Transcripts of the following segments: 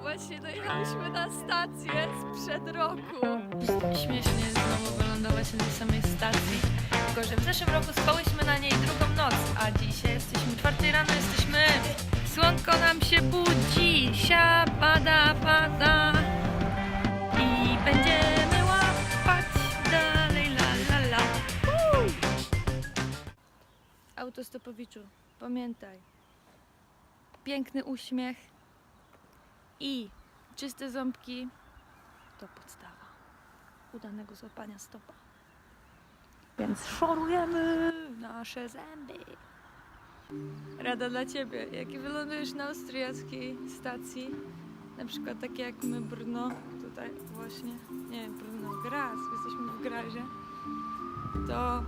Właśnie dojechałyśmy na stację sprzed roku. Śmiesznie znowu wylądować na tej samej stacji. Tylko, że w zeszłym roku spałyśmy na niej drugą noc, a dzisiaj jesteśmy czwartej rano, jesteśmy. Słonko nam się budzi, sia, pada, pada. I będziemy łapać dalej, la, la, la. Autostopowiczu, pamiętaj. Piękny uśmiech i czyste ząbki to podstawa udanego złapania stopa. Więc szorujemy nasze zęby. Rada dla Ciebie, jak wylądujesz na austriackiej stacji, na przykład takie jak my Brno, tutaj właśnie, nie Brno, Graz, jesteśmy w Grazie, to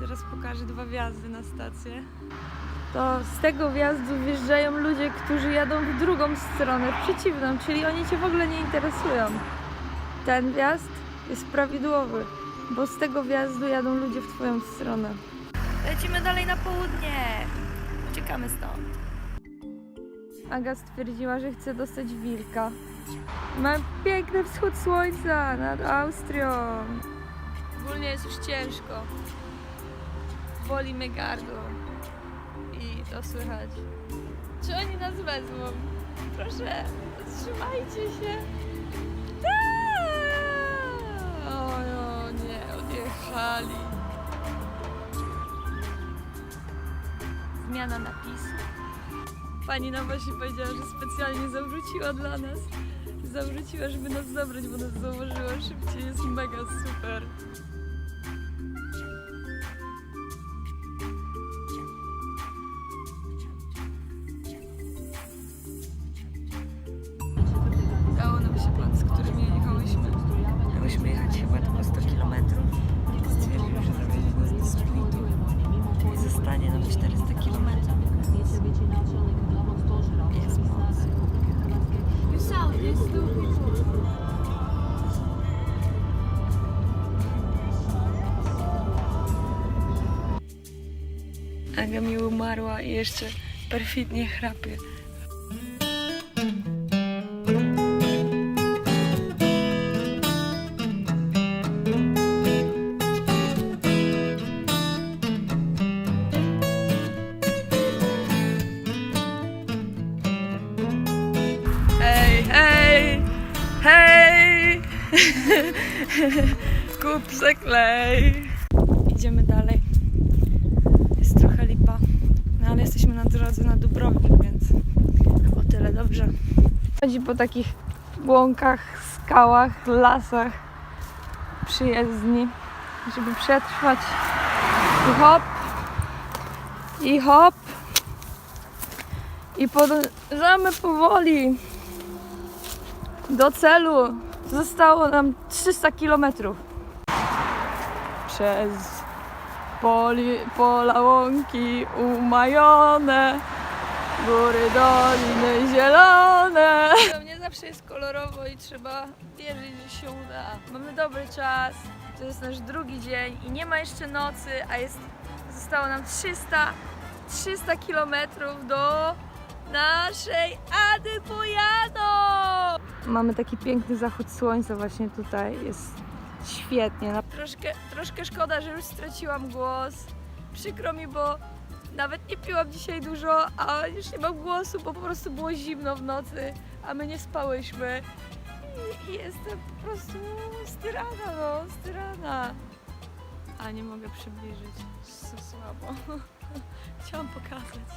zaraz pokażę dwa wjazdy na stację. To z tego wjazdu wjeżdżają ludzie, którzy jadą w drugą stronę, w przeciwną, czyli oni Cię w ogóle nie interesują. Ten wjazd jest prawidłowy, bo z tego wjazdu jadą ludzie w Twoją stronę. Lecimy dalej na południe. Uciekamy stąd. Aga stwierdziła, że chce dostać wilka. Mamy piękny wschód słońca nad Austrią. Ogólnie jest już ciężko. Boli mnie gardło. I to słychać. Czy oni nas wezmą? Proszę, zatrzymajcie się. Tak! O, o nie, odjechali. Zmiana napisu. Pani nam właśnie powiedziała, że specjalnie zawróciła dla nas. Zawróciła, żeby nas zabrać, bo nas zauważyła szybciej. Jest mega super. Aga mi umarła i jeszcze perfidnie chrapie. Hej, hej, hej! Kup se klej. Idziemy dalej. Jest trochę lipa, no ale jesteśmy na drodze na Dubrownik, więc o tyle dobrze. Chodzi po takich łąkach, skałach, lasach przyjezdni, żeby przetrwać. I hop, i hop. I podążamy powoli do celu. Zostało nam 300 kilometrów. Przez poli, pola, łąki umajone, góry, doliny zielone. To mnie zawsze jest kolorowo i trzeba wierzyć, że się uda. Mamy dobry czas, to jest nasz drugi dzień i nie ma jeszcze nocy, a jest, zostało nam 300, 300 kilometrów do naszej Ady Pojano! Mamy taki piękny zachód słońca właśnie tutaj, jest świetnie. Na- Troszkę, troszkę szkoda, że już straciłam głos. Przykro mi, bo nawet nie piłam dzisiaj dużo, a już nie mam głosu, bo po prostu było zimno w nocy, a my nie spałyśmy. I, jestem po prostu styrana, no, styrana. A nie mogę przybliżyć, co słabo. Chciałam pokazać.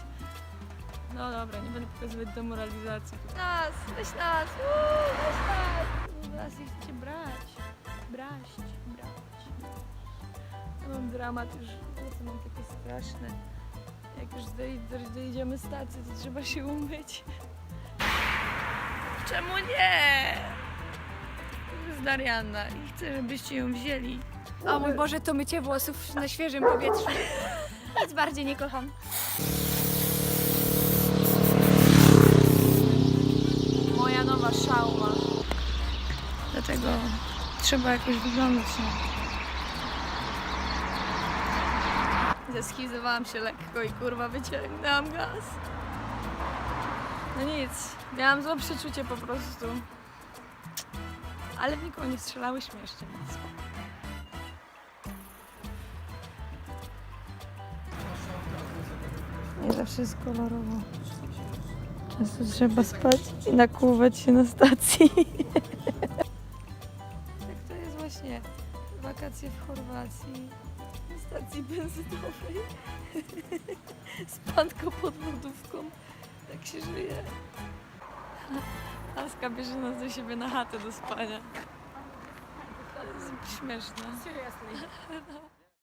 No dobra, nie będę pokazywać demoralizacji. Nas, weź nas, uuu, weź nas. Nas chcecie brać. Braść, brać. Ja mam dramat już, co mam takie straszne. Jak już doj- dojedziemy stacji, to trzeba się umyć. Czemu nie? To jest Darianna i chcę, żebyście ją wzięli. O mój Boże, to mycie włosów na świeżym powietrzu. Nic bardziej nie kocham. Moja nowa szałma. Dlatego trzeba jakoś wyglądać na Zeskizowałam się lekko i kurwa wyciągnęłam gaz. No nic, miałam złe przeczucie po prostu. Ale w nikogo nie strzelałyśmy jeszcze, spoko. Nie zawsze jest kolorowo. Często trzeba spać i nakłuwać się na stacji. właśnie wakacje w Chorwacji. Na stacji benzynowej. Spanko pod lodówką. Tak się żyje. Aska bierze nas do siebie na chatę do spania. To jest śmieszne. Seriously.